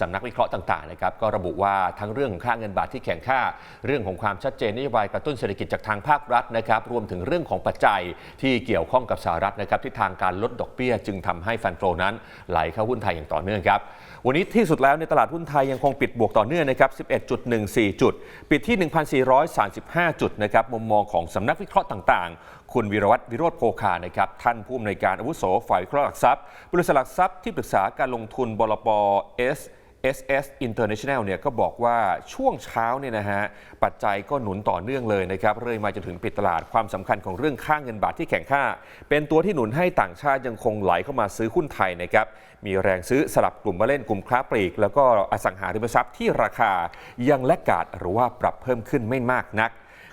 สำนักวิเคราะห์ต่างๆนะครับก็ระบุว่าทั้งเรื่องของค่าเงินบาทที่แข็งค่า เรื่องของความชัดเจนนโยบายกระตุ้นเศรษฐกิจจากทางภาครัฐนะครับรวมถึงเรื่องของปัจจัยที่เกี่ยวข้องกับสหรัฐนะครับที่ทางการลดดอกเบี้ย จึงทำให้ฟันโฟนั้นไหลเข้าหุ้นไทยอย่างต่อเนื่องครับวันนี้ที่สุดแล้วในตลาดหุ้นไทยยังคงปิดบวกต่อเนื่องนะครับ 11.14 จุด ปิดที่ 1,435 จุดนะครับ มุมมองของสำนักวิเคราะห์ต่างๆ คุณวิรวัตรวิโรธโพคานะครับ ท่านผู้อำนวยการอาวุโสฝ่ายวิเคราะห์หลักทรัพย์ บริษัทหลักทรัพย์ที่ปรึกษาการลงทุนบลป S SS International เนี่ยก็บอกว่าช่วงเช้าเนี่ยนะฮะปัจจัยก็หนุนต่อเนื่องเลยนะครับเรื่อยมาจนถึงปิดตลาดความสำคัญของเรื่องค่าเงินบาทที่แข็งค่า เป็นตัวที่หนุนให้ต่างชาติยังคงไหลเข้ามาซื้อหุ้นไทยนะครับมีแรงซื้อสลับกลุ่มมาเล่นกลุ่มค้าปลีก แล้วก็อสังหาริมทรัพย์ที่ราคายังแลกกาดหรือว่าปรับเพิ่มขึ้นไม่มากนัก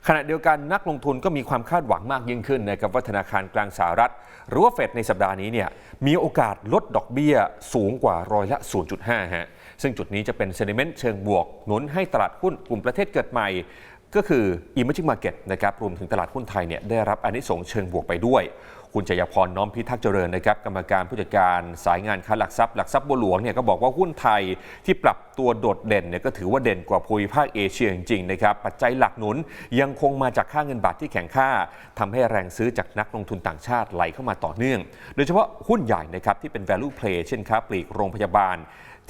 ขณะเดียวกันนักลงทุนก็มีความคาดหวังมากยิ่งขึ้นนะครับว่าธนาคารกลางสหรัฐ หรือว่าเฟดในสัปดาห์นี้เนี่ยมีโอกาสลดดอกเบี้ยสูงกว่าร้อยละ 0.5 ฮะ ซึ่งจุดนี้จะเป็นเซนิเมนต์เชิงบวกหนุนให้ตลาดหุ้นกลุ่มประเทศเกิดใหม่ ก็คือ Emerging Market นะครับรวมถึงตลาดหุ้นไทยเนี่ยได้รับอันิสงส์เชิงบวกไปด้วย คุณจยพรน้อมพิทักษ์เจริญนะครับกรรมการผู้จัดการสายงานค้าหลักทรัพย์หลักทรัพย์บัวหลวงเนี่ยก็บอกว่าหุ้นไทยที่ปรับตัวโดดเด่นเนี่ยก็ถือว่าเด่นกว่าภูมิภาคเอเชียจริงๆนะครับปัจจัยหลักหนุนยังคงมาจากค่าเงินบาทที่แข็งค่าทำให้แรงซื้อจากนักลงทุนต่างชาติไหลเข้ามาต่อเนื่อง โดยเฉพาะหุ้นใหญ่นะครับที่เป็น value play เช่นค้าปลีกโรงพยาบาล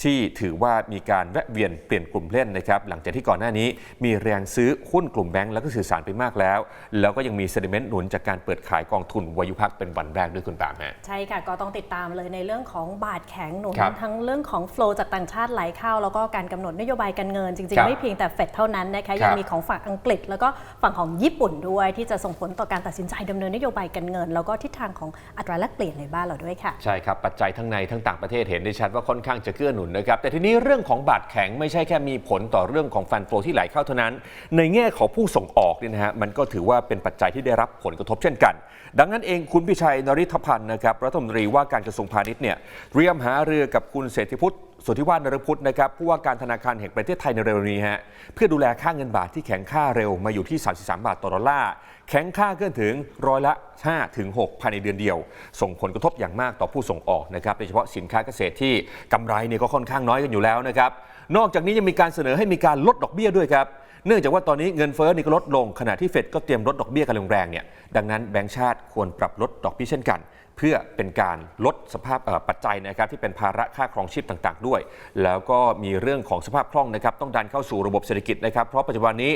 ที่ถือว่ามีการแวะเวียนเปลี่ยนกลุ่มเล่นนะครับหลังจากที่ก่อนหน้านี้มีแรงซื้อหุ้นกลุ่มแบงก์แล้วก็สื่อสารไปมากแล้ว แล้วก็ยังมีเซนิเมนต์หนุนจากการเปิดขายกองทุนวายุพักเป็นวันแรกด้วยคุณปาล์มฮะใช่ค่ะก็ต้องติดตามเลยในเรื่องของบาทแข็งหนุนครับทั้งเรื่องของโฟลจากต่างชาติไหลเข้า แล้วก็การกำหนดนโยบายการเงินจริงครับๆไม่เพียงแต่เฟดเท่านั้นนะคะครัยังบมีของฝั่งอังกฤษ แล้วก็ฝั่งของญี่ปุ่นด้วยที่จะส่งผลต่อการตัดสินใจดำเนินนโยบายการเงิน แล้วก็ทิศทางของอัตราแลกเปลี่ยนในบ้านเราด้วยค่ะใช่ครับปัจจัยทั้งในทั้งต่างประเทศเห็นได้ชัดว่าค่อนข้างจะเกื้อหนุนนะครับ แต่ทีนี้เรื่องของบาทแข็งไม่ใช่แค่มีผลต่อเรื่องของฟันโฟที่ไหลเข้าเท่านั้น ในแง่ของผู้ส่งออกเนี่ยนะฮะมันก็ถือว่าเป็นปัจจัยที่ได้รับผลกระทบเช่นกัน ดังนั้นเองคุณพิชัยนริธพันธ์นะครับรัฐมนตรีว่าการกระทรวงพาณิชย์เนี่ยเตรียมหาเรือกับคุณเศรษฐพุทธสุทธิวาฒนรพุทธนะครับผู้ว่าการธนาคารแห่งประเทศไทยในเร็วนี้ฮะเพื่อดูแลค่าเงินบาทที่แข็งค่าเร็วมาอยู่ที่ 33 บาทต่อดอลลาร์ แข็งค่าขึ้นถึงร้อยละ 5 ถึง 6 ภายในเดือนเดียว ส่งผลกระทบอย่างมากต่อผู้ส่งออกนะครับโดยเฉพาะสินค้าเกษตรที่กำไรเนี่ยก็ค่อนข้างน้อยกันอยู่แล้วนะครับนอกจากนี้ยังมีการเสนอให้มีการลดดอกเบี้ยด้วยครับเนื่องจากว่าตอนนี้เงินเฟ้อนี่ก็ลดลงขณะที่เฟดก็เตรียมลดดอกเบี้ยกันแรงๆเนี่ยดังนั้นแบงก์ชาติควรปรับลดดอกเบี้ยเช่นกัน เพื่อเป็นการลดสภาพปัจจัยนะครับที่เป็นภาระค่าครองชีพต่าง ๆ ด้วย แล้วก็มีเรื่องของสภาพคล่องนะครับต้องดันเข้าสู่ระบบเศรษฐกิจนะครับเพราะปัจจุบันนี้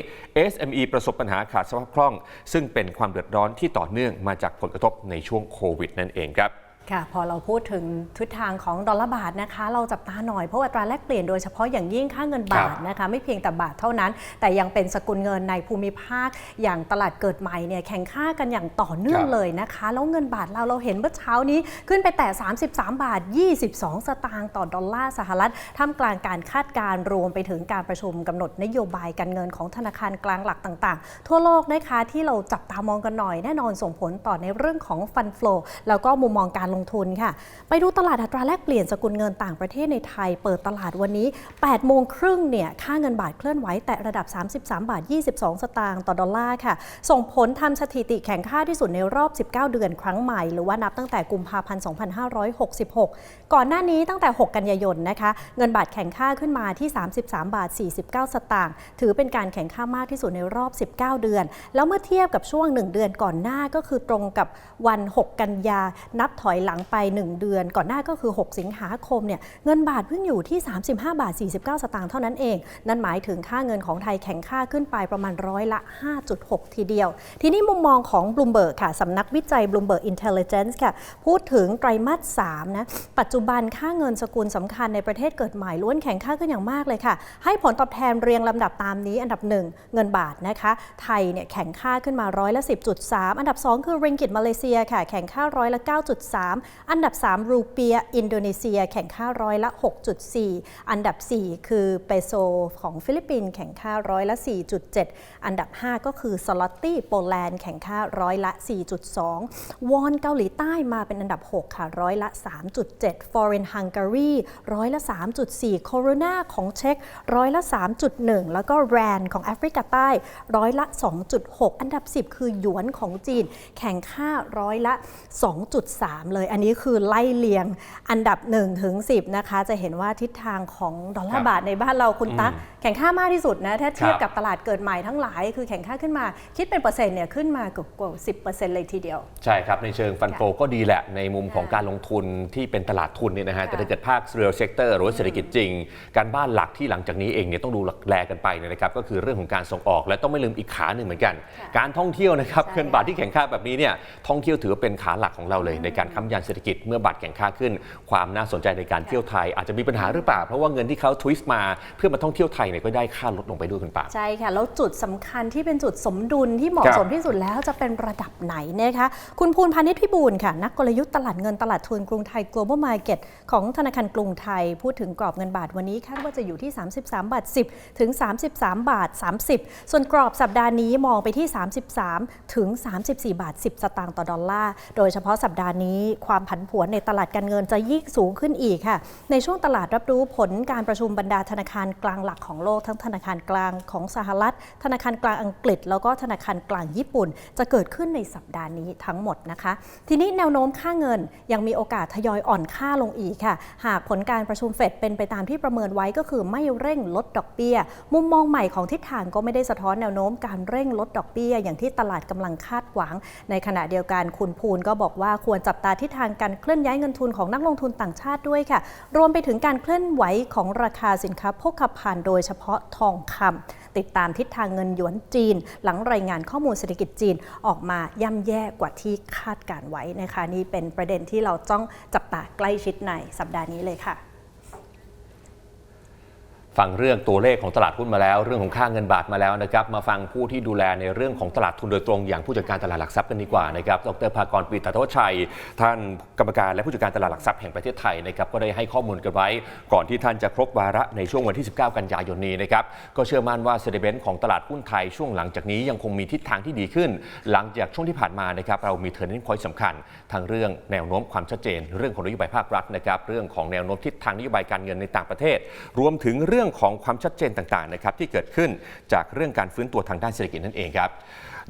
SME ประสบปัญหาขาดสภาพคล่อง ซึ่งเป็นความเดือดร้อนที่ต่อเนื่องมาจากผลกระทบในช่วงโควิดนั่นเองครับ ค่ะพอเราพูดถึงทิศทางของดอลลาร์บาทนะคะ เราจับตาหน่อยเพราะว่าอัตราแลกเปลี่ยนโดยเฉพาะอย่างยิ่งค่าเงินบาทนะคะ ไม่เพียงแต่บาทเท่านั้น แต่ยังเป็นสกุลเงินในภูมิภาค อย่างตลาดเกิดใหม่เนี่ยแข่งค่ากันอย่างต่อเนื่องครับเลยนะคะ แล้วเงินบาทเราเราเห็นเมื่อเช้านี้ขึ้นไปแต่ 33 บาท 22 สตางค์ต่อดอลลาร์สหรัฐท่ามกลางการคาดการณ์รวมไปถึงการประชุมกำหนดนโยบายการเงินของธนาคารกลางหลักต่างๆ ทั่วโลกนะคะที่เราจับตามองกันหน่อยแน่นอนส่งผลต่อในเรื่องของฟันฟลอแล้วก็มุมมองการลงทุนค่ะ ไปดูตลาดอัตราแลกเปลี่ยนสกุลเงินต่างประเทศในไทย เปิดตลาดวันนี้8โมงครึ่งเนี่ยค่าเงินบาทเคลื่อนไหวแต่ระดับ 33 บาท 22 สตางค์ต่อดอลลาร์ค่ะ ส่งผลทำสถิติแข่งค่าที่สุดในรอบ 19 เดือนครั้งใหม่ หรือว่านับตั้งแต่กุมภาพันธ์ 2566 ก่อนหน้านี้ตั้งแต่ 6 กันยายนนะคะ เงินบาทแข่งค่าขึ้นมาที่ 33 บาท 49 สตางค์ถือเป็นการแข่งค่ามากที่สุดในรอบ 19 เดือน แล้วเมื่อเทียบกับช่วง 1 เดือนก่อนหน้าก็คือตรงกับวัน 6 กันยานับถอยหลังไป 1 เดือน ก่อนหน้าก็คือ 6 สิงหาคมเนี่ยเงินบาทเพิ่งอยู่ที่ 35 บาท 49 สตางค์เท่านั้นเอง นั่นหมายถึงค่าเงินของไทยแข่งค่าขึ้นไปประมาณร้อยละ 5.6 ทีเดียว ทีนี้มุมมองของ Bloomberg ค่ะสำนักวิจัย Bloomberg Intelligence ค่ะ พูดถึงไตรมาส3นะปัจจุบันค่าเงินสกุลสำคัญในประเทศเกิดใหม่ล้วนแข่งค่าขึ้นอย่างมากเลยค่ะ ให้ผลตอบแทนเรียงลำดับตามนี้อันดับ 1 เงินบาทนะคะไทยเนี่ยแข่งค่าขึ้นมาร้อยละ10.3 อันดับ 2 คือริงกิตมาเลเซียค่ะแข่งค่าร้อยละ9.3อันดับ 3 รูเปียอินโดนีเซียแข่งค่าร้อยละ 6.4 อันดับ 4 คือเปโซของฟิลิปปินส์แข่งค่าร้อยละ 4.7 อันดับ 5 ก็คือสลอตตี้โปแลนด์แข่งค่าร้อยละ 4.2 วอนเกาหลีใต้มาเป็นอันดับ 6 ค่ะ ร้อยละ 3.7 Foreign Hungary ร้อยละ 3.4 โคโรนาของเช็กร้อยละ 3.1 แล้วก็แรนของแอฟริกาใต้ร้อยละ 2.6 อันดับ 10 คือหยวนของจีน แข่งค่าร้อยละ 2.3เลยเลย อันนี้คือไล่เลียงอันดับ1ถึง10นะคะ จะเห็นว่าทิศทางของดอลลาครัร์บบาทในบ้านเราคุณตั๊กอืมแข่งค่ามากที่สุดนะ ถ้าเทียบครับกับตลาดเกิดใหม่ทั้งหลาย คือแข่งค่าขึ้นมา คิดเป็นเปอร์เซ็นต์เนี่ยขึ้นมาเกือบกว่า10%เลยทีเดียว ใช่ครับ ในเชิงฟันโฟก็ดีแหละ ในมุมของค่ะการลงทุนที่เป็นตลาดทุนเนี่ยนะฮะค่ะแต่ถ้าเกิดภาค real sector หรือว่าเศรษฐกิจจริง การบ้านหลักที่หลังจากนี้เองเนี่ยต้องดูแลกันไปเนี่ยนะครับก็คือเรื่องของการส่งออก และต้องไม่ลืมอีกขาหนึ่งเหมือนกันค่ะการท่องเที่ยวนะครับใช่เงินบาทที่แข็งค่าแบบนี้เนี่ยท่องเที่ยวถือว่าเป็นขาหลักของเราเลยในการค้ำยันเศรษฐกิจเมื่อบาทแข็งค่าขึ้น ความน่าสนใจในการเที่ยวไทย อาจจะมีปัญหาหรือเปล่า เพราะว่าเงินที่เขาทวิสต์มาเพื่อมาท่องเที่ยวไทยเนี่ยก็ได้ค่าลดลงไปด้วยคุณป่าใช่ค่ะ แล้วจุดสำคัญที่เป็นจุดสมดุลที่เหมาะสมที่สุดแล้วจะเป็นระดับไหนนะคะคุณภูนพานิชพิบูลค่ะ นักกลยุทธ์ตลาดเงินตลาดทุนกรุงไทย global market ของธนาคารกรุงไทย พูดถึงกรอบเงินบาทวันนี้คาดว่าจะอยู่ที่ 33 บาท 10 ถึง 33 บาท 30 ส่วนกรอบสัปดาห์นี้มองไปที่ 33 ถึง 34 บาท 10 สตางค์ต่อดอลลาร์ โดยเฉพาะสัปดาห์นี้ความผันผวนในตลาดการเงินจะยิ่งสูงขึ้นอีกค่ะ ในช่วงตลาดรับรู้ผลการประชุมบรรดาธนาคารกลางหลักของโลกทั้งธนาคารกลางของสหรัฐ ธนาคารกลางอังกฤษ แล้วก็ธนาคารกลางญี่ปุ่น จะเกิดขึ้นในสัปดาห์นี้ทั้งหมดนะคะ ทีนี้แนวโน้มค่าเงินยังมีโอกาสทยอยอ่อนค่าลงอีกค่ะ หากผลการประชุมเฟดเป็นไปตามที่ประเมินไว้ก็คือไม่เร่งลดดอกเบี้ย มุมมองใหม่ของทิศทางก็ไม่ได้สะท้อนแนวโน้มการเร่งลดดอกเบี้ย อย่างที่ตลาดกำลังคาดหวัง ในขณะเดียวกันคุณภูลก็บอกว่าควรจับตาทิศทางการเคลื่อนย้ายเงินทุนของนักลงทุนต่างชาติด้วยค่ะ รวมไปถึงการเคลื่อนไหวของราคาสินค้าโภคภัณฑ์โดยเฉพาะทองคำติดตามทิศทางเงินหยวนจีน หลังรายงานข้อมูลเศรษฐกิจจีนออกมาย่ำแย่กว่าที่คาดการไว้นะคะ นี่เป็นประเด็นที่เราต้องจับตาใกล้ชิดในสัปดาห์นี้เลยค่ะ ฟังเรื่องตัวเลขของตลาดหุ้นมาแล้ว เรื่องของค่าเงินบาทมาแล้วนะครับ มาฟังผู้ที่ดูแลในเรื่องของตลาดทุนโดยตรง อย่างผู้จัดการตลาดหลักทรัพย์กันดีกว่านะครับ ดรภากรปีตาโทชัย ท่านกรรมการและผู้จัดการตลาดหลักทรัพย์แห่งประเทศไทยนะครับ ก็ได้ให้ข้อมูลกันไว้ ก่อนที่ท่านจะครบวาระในช่วงวันที่ 19 กันยายนนี้นะครับ ก็เชื่อมั่นว่าเซติเมนต์ของตลาดหุ้นไทยช่วงหลังจากนี้ยังคงมีทิศทางที่ดีขึ้น หลังจากช่วงที่ผ่านมานะครับเรามีเทอร์นิ่งพอยต์สำคัญทั้งเรื่องแนวโน้มความชัดเจน เรื่องของนโยบายภาครัฐนะครับ เรื่องของแนวโน้มทิศทางนโยบายการเงินในต่างประเทศ รวมถึงเรื่องื่องของความชัดเจนต่างๆนะครับที่เกิดขึ้นจากเรื่องการฟื้นตัวทางด้านเศรษฐกิจนั่นเองครับ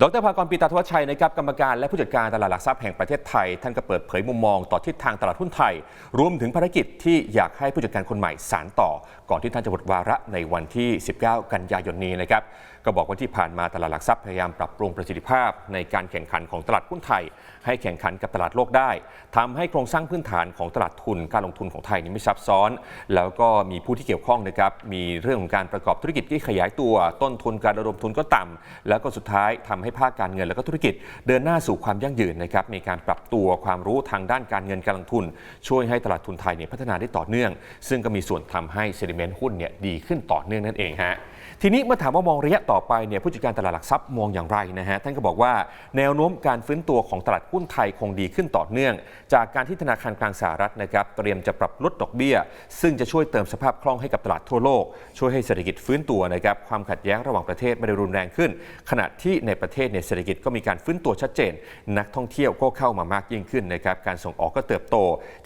ดรภากรปีตาทวัชชัยนะครับกรรมการและผู้จัดการตลาดหลักทรัพย์แห่งประเทศไทย ท่านก็เปิดเผยมุมมองต่อทิศทางตลาดหุ้นไทย รวมถึงภารกิจที่อยากให้ผู้จัดการคนใหม่สานต่อ ก่อนที่ท่านจะหมดวาระในวันที่ 19 กันยายนนี้นะครับก็บอกว่าที่ผ่านมาตลาดหลักทรัพย์พยายามปรับปรุงประสิทธิภาพ ในการแข่งขันของตลาดหุ้นไทย ให้แข่งขันกับตลาดโลกได้ทำให้โครงสร้างพื้นฐานของตลาดทุนการลงทุนของไทยนี่ไม่ซับซ้อน แล้วก็มีผู้ที่เกี่ยวข้องนะครับมีเรื่องของการประกอบธุรกิจที่ขยายตัว ต้นทุนการระดมทุนก็ต่ำแล้วก็สุดท้ายทำใให้ภาคการเงินและก็ธุรกิจ เดินหน้าสู่ความยั่งยืนนะครับมีการปรับตัวความรู้ทางด้านการเงินการลงทุน ช่วยให้ตลาดทุนไทยเนี่ยพัฒนาได้ต่อเนื่อง ซึ่งก็มีส่วนทำให้เซนิเมนต์หุ้นเนี่ยดีขึ้นต่อเนื่องนั่นเองฮะ ทีนี้เมื่อถามว่ามองระยะต่อไปเนี่ยผู้จัดการตลาดหลักทรัพย์มองอย่างไรนะฮะท่านก็บอกว่าแนวโน้มการฟื้นตัวของตลาดหุ้นไทยคงดีขึ้นต่อเนื่อง จากการที่ธนาคารกลางสหรัฐนะครับเตรียมจะปรับลดดอกเบี้ย ซึ่งจะช่วยเติมสภาพคล่องให้กับตลาดทั่วโลก ช่วยให้เศรษฐกิจฟื้นตัวนะครับความขัดแย้งระหว่างประเทศไม่ได้รุนแรงขึ้น ขณะที่ในประเทศเนี่ยเศรษฐกิจก็มีการฟื้นตัวชัดเจน นักท่องเที่ยวก็เข้ามามากยิ่งขึ้นนะครับการส่งออกก็เติบโต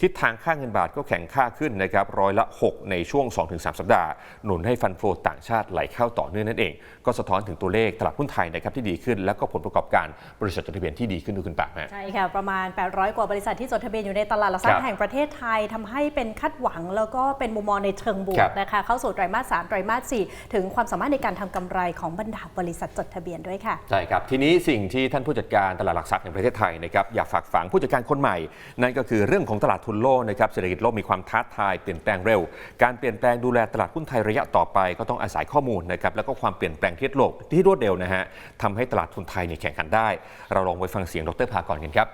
ทิศทางค่าเงินบาทก็แข็งค่าขึ้นนะครับร้อยละ 6 ในช่วง 2-3 สัปดาห์หนุนให้ฟันโฟต่างชาติไหลเข้าต่อเนื่องนั่นเอง ก็สะท้อนถึงตัวเลขตลาดหุ้นไทยนะครับที่ดีขึ้น แล้วก็ผลประกอบการบริษัทจดทะเบียนที่ดีขึ้นด้วยคุณปากฮะใช่ค่ะ ประมาณ 800 กว่าบริษัทที่จดทะเบียนอยู่ในตลาดหลักทรัพครัย์บแห่งประเทศไทยทำให้เป็นคาดหวัง แล้วก็เป็นมุมมองในเชิงบวครักบนะคะเข้าสู่ไตรมาส3ไตรมาส4ถึงความสามารถในการทำกำไรของบรรดาบริษัทจดทะเบียนด้วยค่ะใช่ครับทีนี้สิ่งที่ท่านผู้จัดการตลาดหลักทรัพย์แห่งประเทศไทยนะครับอยากฝากฝังผู้จัดการคนใหม่ นั่นก็คือเรื่องของตลาดทุนโลกนะครับเศรษฐกิจโลกมีความท้าทายเปลี่ยนแปลงเร็ว การเปลี่ยนแปลงดูแลตลาดหุ้นไทยระยะต่อไปก็ต้องอาศัยข้อมูลนะครับแล้วก็ความเปลี่ยนแปลงที่โลกที่รวดเร็วนะฮะทำให้ตลาดทุนไทยเนี่ยแข่งขันได้ เราลองไปฟังเสียงดรภากรกันครับ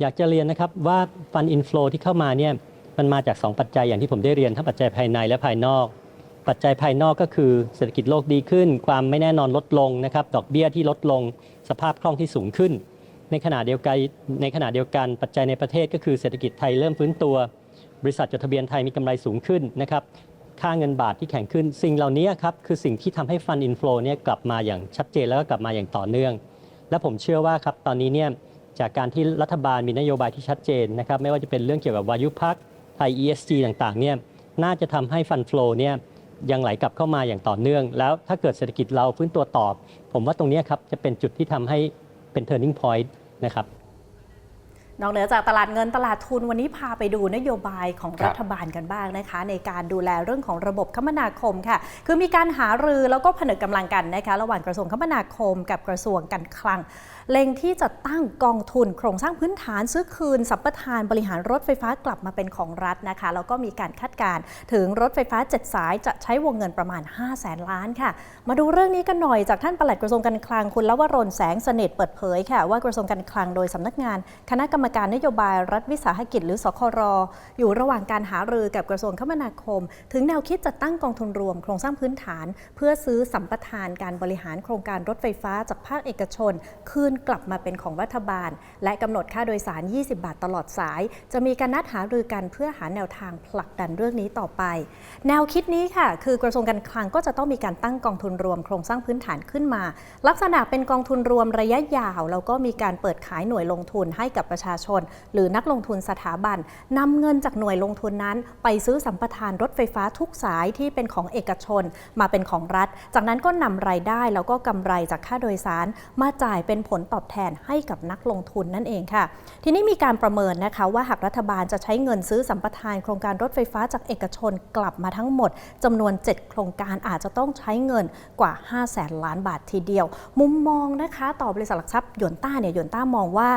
อยากจะเรียนนะครับว่าฟันอินฟลูที่เข้ามาเนี่ยมันมาจาก 2 ปัจจัยอย่างที่ผมได้เรียนทั้งปัจจัยภายในและภายนอก ปัจจัยภายนอกก็คือเศรษฐกิจโลกดีขึ้น ความไม่แน่นอนลดลงนะครับดอกเบี้ยที่ลดลงสภาพคล่องที่สูงขึ้น ในขณะเดียวกันในขณะเดียวกันปัจจัยในประเทศก็คือเศรษฐกิจไทยเริ่มฟื้นตัว บริษัทจดทะเบียนไทยมีกำไรสูงขึ้นนะครับ ค่าเงินบาทที่แข็งขึ้น สิ่งเหล่านี้ครับคือสิ่งที่ทำให้ฟันอินฟลูเนี่ยกลับมาอย่างชัดเจนแล้วก็กลับมาอย่างต่อเนื่อง และผมเชื่อว่าครับตอนนี้เนี่ยจากการที่รัฐบาลมีนโยบายที่ชัดเจนนะครับไม่ว่าจะเป็นเรื่องเกี่ยวกับวายุพักไทย ESG ต่างๆเนี่ยน่าจะทำให้ฟันฟลูเนี่ยยังไหลกลับเข้ามาอย่างต่อเนื่อง แล้วถ้าเกิดเศรษฐกิจเราฟื้นตัวตอบ ผมว่าตรงนี้ครับจะเป็นจุดที่ทำให้เป็น turning point นะครับ นอกเหนือจากตลาดเงินตลาดทุนวันนี้พาไปดูนโยบายของครับรัฐบาลกันบ้างนะคะ ในการดูแลเรื่องของระบบคมนาคมค่ะ คือมีการหารือแล้วก็ผนึกกำลังกันนะคะระหว่างกระทรวงคมนาคม กับกระทรวงการคลังเล็งที่จะตั้งกองทุน โครงสร้างพื้นฐานซื้อคืนสัมปทานบริหารรถไฟฟ้ากลับมาเป็นของรัฐนะคะแล้วก็มีการคาดการณ์ถึงรถไฟฟ้า 7 สายจะใช้วงเงินประมาณ 5 0 0แสนล้านค่ะ มาดูเรื่องนี้กันหน่อยจากท่านปลัดกระทรวงการคลังคุณลวรนแสงเสน่ห์เปิดเผยค่ะว่ากระทรวงการคลังโดยสำนักงานคณะกรรมการนโยบายรัฐวิสาหกิจหรือสครอยู่ระหว่างการหารือกับกระทรวงคมนาคม ถึงแนวคิดจัดตั้งกองทุนรวมโครงสร้างพื้นฐาน เพื่อซื้อสัมปทานการบริหารโครงการรถไฟฟ้าจากภาคเอกชน คืนกลับมาเป็นของรัฐบาล และกำหนดค่าโดยสาร 20 บาทตลอดสาย จะมีการนัดหารือกันเพื่อหาแนวทางผลักดันเรื่องนี้ต่อไป แนวคิดนี้ค่ะ คือกระทรวงการคลังก็จะต้องมีการตั้งกองทุนรวมโครงสร้างพื้นฐานขึ้นมา ลักษณะเป็นกองทุนรวมระยะยาวแล้วก็มีการเปิดขายหน่วยลงทุนให้กับประชาชน หรือนักลงทุนสถาบันนำเงินจากหน่วยลงทุนนั้น ไปซื้อสัมปทานรถไฟฟ้าทุกสายที่เป็นของเอกชน มาเป็นของรัฐ จากนั้นก็นำรายได้แล้วก็กำไรจากค่าโดยสาร มาจ่ายเป็นผลตอบแทนให้กับนักลงทุนนั่นเองค่ะ ทีนี้มีการประเมินนะคะว่าหากรัฐบาลจะใช้เงินซื้อสัมปทานโครงการรถไฟฟ้าจากเอกชนกลับมาทั้งหมดจำนวน 7 โครงการอาจจะต้องใช้เงินกว่า 5 0 0แสนล้านบาททีเดียว มุมมองนะคะ ต่อบริษัทหลักทรัพย์ยวนต้าเนี่ยยวนต้ามองว่า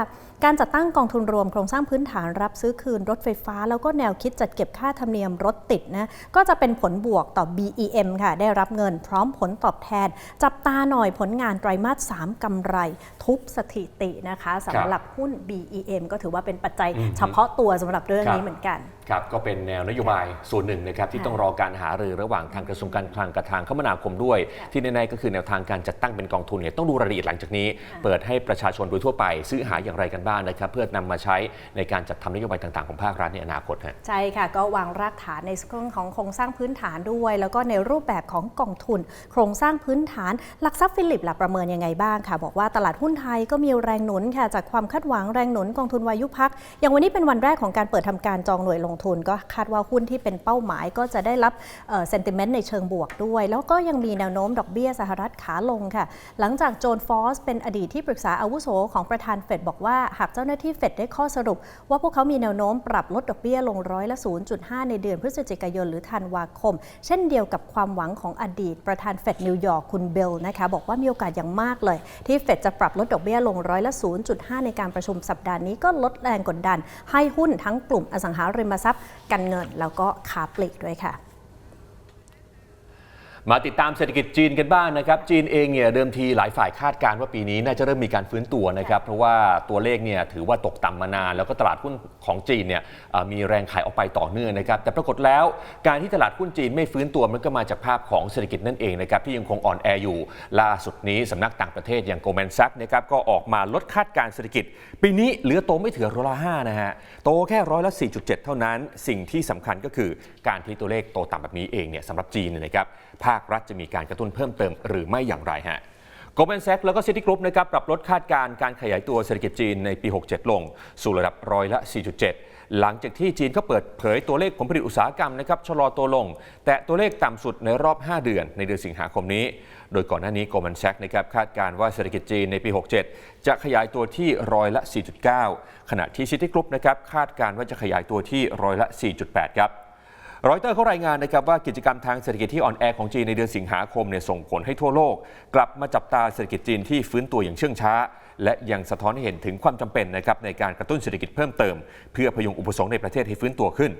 การจัดตั้งกองทุนรวมโครงสร้างพื้นฐานรับซื้อคืนรถไฟฟ้า แล้วก็แนวคิดจัดเก็บค่าธรรมเนียมรถติดนะก็จะเป็นผลบวกต่อ BEM ค่ะ ได้รับเงินพร้อมผลตอบแทน จับตาหน่อยผลงานไตรมาส 3กำไร ทุบสถิตินะคะสำหรับหุ้น BEM ก็ถือว่าเป็นปัจจัยอืมเฉพาะตัวสำหรับเรื่องครับนี้เหมือนกัน ครับก็เป็นแนวนโยบายส่วนหนึ่งนะครับที่ค่ะต้องรอการหารือระหว่างทางกระทรวงการคลังกับทางคมนาคมด้วย ที่แน่ๆก็คือแนวทางการจัดตั้งเป็นกองทุนเนี่ยต้องดูรายละเอียดหลังจากนี้ เปิดให้ประชาชนโดยทั่วไป ซื้อหาอย่างไรกันบ้างนะครับ เพื่อนำมาใช้ในการจัดทำนโยบายต่างๆของภาครัฐในอนาคตฮะใช่ค่ะก็วางรากฐานในเรื่องของโครงสร้างพื้นฐานด้วย แล้วก็ในรูปแบบของกองทุน โครงสร้างพื้นฐานหลักทรัพย์ฟิลิปล่ะประเมินยังไงบ้างค่ะบอกว่าตลาดหุ้นไทยก็มีแรงหนุนค่ะจากความคาดหวังแรงหนุนกองทุนวายุพักอย่างวันนี้เป็นวันแรกของการเปิดทำการจองหน่วยลงทุน ก็คาดว่าหุ้นที่เป็นเป้าหมายก็จะได้รับเซนติเมนต์ในเชิงบวกด้วย แล้วก็ยังมีแนวโน้มดอกเบี้ยสหรัฐขาลงค่ะ หลังจากโจนฟอสเป็นอดีตที่ปรึกษาอาวุโสของประธานเฟดบอกว่าหากเจ้าหน้าที่เฟดได้ข้อสรุป ว่าพวกเขามีแนวโน้มปรับลดดอกเบี้ยลงร้อยละ 0.5 ในเดือนพฤศจิกายนหรือธันวาคม เช่นเดียวกับความหวังของอดีตประธานเฟดนิวยอร์กคุณเบลนะคะบอกว่ามีโอกาสอย่างมากเลย ที่เฟดจะปรับลดดอกเบี้ยลงร้อยละ 0.5 ในการประชุมสัปดาห์นี้ก็ลดแรงกดดัน ให้หุ้นทั้งกลุ่มอสังหาริมทรัพย์ การเงิน แล้วก็ค้าปลีกด้วยค่ะ มาติดตามเศรษฐกิจจีนกันบ้างนะครับ จีนเองเนี่ยเดิมทีหลายฝ่ายคาดการณ์ว่าปีนี้น่าจะเริ่มมีการฟื้นตัวนะครับ เพราะว่าตัวเลขเนี่ยถือว่าตกต่ำมานาน แล้วก็ตลาดหุ้นของจีนเนี่ยมีแรงขายออกไปต่อเนื่องนะครับ แต่ปรากฏแล้วการที่ตลาดหุ้นจีนไม่ฟื้นตัวมันก็มาจากภาพของเศรษฐกิจนั่นเองนะครับที่ยังคงอ่อนแออยู่ล่าสุดนี้สำนักต่างประเทศอย่าง Goldman Sachs นะครับก็ออกมาลดคาดการณ์เศรษฐกิจ ปีนี้เหลือโตไม่ถึงร้อยละห้านะฮะโตแค่ร้อยละ4.7 เท่านั้น สิ่งที่สำคัญก็คือการที่ตัวเลขโตต่ำแบบนี้เองเนี่ยสำหรับจีนนะครับภาครัฐจะมีการกระตุ้นเพิ่มเติมหรือไม่อย่างไรฮะ Goldman Sachs แล้วก็ Citigroup นะครับปรับลดคาดการณ์การขยายตัวเศรษฐกิจจีนในปี 67 ลง สู่ระดับร้อยละ 4.7 หลังจากที่จีนก็เปิดเผยตัวเลขผลผลิตอุตสาหกรรมนะครับชะลอตัวลง แต่ตัวเลขต่ำสุดในรอบ 5 เดือนในเดือนสิงหาคมนี้ โดยก่อนหน้านี้ Goldman Sachs นะครับคาดการณ์ว่าเศรษฐกิจจีนในปี 67 จะขยายตัวที่ร้อยละ 4.9 ขณะที่ Citigroup นะครับคาดการณ์ว่าจะขยายตัวที่ร้อยละ 4.8 ครับ รอยเตอร์เขารายงานนะครับว่ากิจกรรมทางเศรษฐกิจที่อ่อนแอของจีนในเดือนสิงหาคมเนี่ยส่งผลให้ทั่วโลก กลับมาจับตาเศรษฐกิจจีนที่ฟื้นตัวอย่างเชื่องช้า และยังสะท้อนให้เห็นถึงความจำเป็นนะครับในการกระตุ้นเศรษฐกิจเพิ่มเติม เพื่อพยุงอุปสงค์ในประเทศให้ฟื้นตัวขึ้น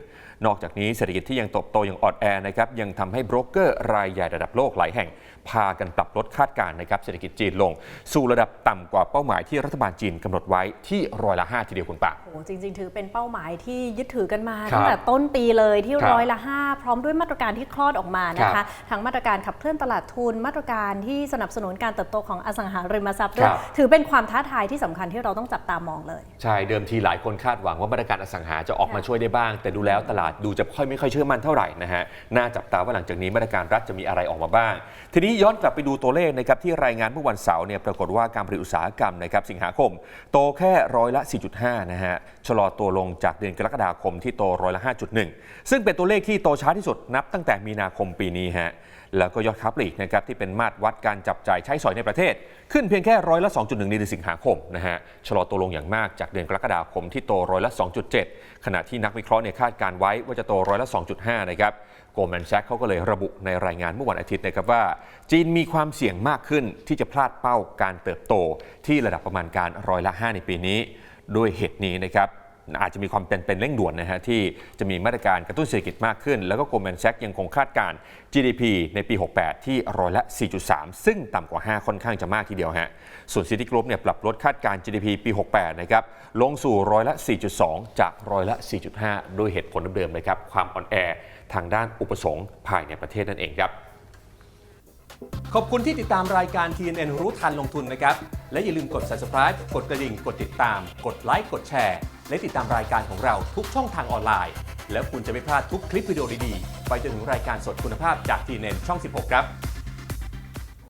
นอกจากนี้เศรษฐกิจที่ยังโตโตอย่างอ่อนแอนะครับยังทำให้โบรกเกอร์รายใหญ่ระดับโลกหลายแห่ง พากันปรับลดคาดการณ์นะครับเศรษฐกิจจีนลง สู่ระดับต่ำกว่าเป้าหมายที่รัฐบาลจีนกำหนดไว้ที่ร้อยละห้าทีเดียวคุณปาโอ้โหจริง ๆ ถือเป็นเป้าหมายที่ยึดถือกันมาครับตั้งแต่ต้นปีเลยที่ครับร้อยละ 5 พร้อมด้วยมาตรการที่คลอดออกมานะครัคะบทั้งมาตรการขับเคลื่อนตลาดทุน มาตรการที่สนับสนุนการเติบโตของอสังหาริมทรัพย์ด้วยครับถือเป็นความท้าทายที่สำคัญที่เราต้องจับตามองเลย ใช่เดิมทีหลายคนคาดหวังว่ามาตรการอสังหาจะออกมาช่วยได้บ้าง แต่ดูแล้วตลาดาดดูจะค่อยไม่ค่อยเชื่อมั่นเท่าไหร่นะฮะน่าจับตาว่าหลังจากนี้มาตรการรัฐจะมีอะไรออกมาบ้าง ทีนี้ย้อนกลับไปดูตัวเลขนะครับที่รายงานเมื่อวันเสาร์เนี่ยปรากฏว่าการผลิตอุตสาหกรรมนะครับสิงหาคม โตแค่ร้อยละ 4.5 นะฮะชะลอตัวลงจากเดือนกรกฎาคมที่โตร้อยละ 5.1 ซึ่งเป็นตัวเลขที่โตช้าที่สุดนับตั้งแต่มีนาคมปีนี้ฮะ แล้วก็ยอดค้าปลีกนะครับที่เป็นมาตรวัดการจับจ่ายใช้สอยในประเทศ ขึ้นเพียงแค่ร้อยละ 2.1 ในเดือนสิงหาคมนะฮะชะลอตัวลงอย่างมากจากเดือนกรกฎาคมที่โตร้อยละ 2.7 ขณะที่นักวิเคราะห์เนี่ยคาดการไว้ว่าจะโตร้อยละ 2.5 นะครับโกลแมนแซกเขาก็เลยระบุในรายงานเมื่อวันอาทิตย์นะครับว่า จีนมีความเสี่ยงมากขึ้นที่จะพลาดเป้าการเติบโต ที่ระดับประมาณการร้อยละ 5 ในปีนี้ ด้วยเหตุนี้นะครับ อาจจะมีความเป็นเป็นเร่งด่วนนะฮะที่จะมีมาตรการกระตุ้นเศรษฐกิจมากขึ้น แล้วก็โกลแมนแซกยังคงคาดการ์ GDP ในปี 68 ที่ร้อยละ 4.3 ซึ่งต่ำกว่า 5 ค่อนข้างจะมากทีเดียวฮะส่วนซิตี้กรุ๊ปเนี่ยปรับลดคาดการ์ GDP ปี 68 นะครับลงสู่ร้อยละ 4.2 จากร้อยละ 4.5ด้วยเหตุผลเดิมๆนะครับความอ่อนแอทางด้านอุปสงค์ภายในประเทศนั่นเองครับขอบคุณที่ติดตามรายการ TNN รู้ทันลงทุนนะครับ และอย่าลืมกด subscribe กดกระดิ่ง กดติดตาม กดไลค์ กดแชร์ และติดตามรายการของเราทุกช่องทางออนไลน์ แล้วคุณจะไม่พลาดทุกคลิปวิดีโอดีๆ ไปจนถึงรายการสดคุณภาพจาก TNN ช่อง 16 ครับ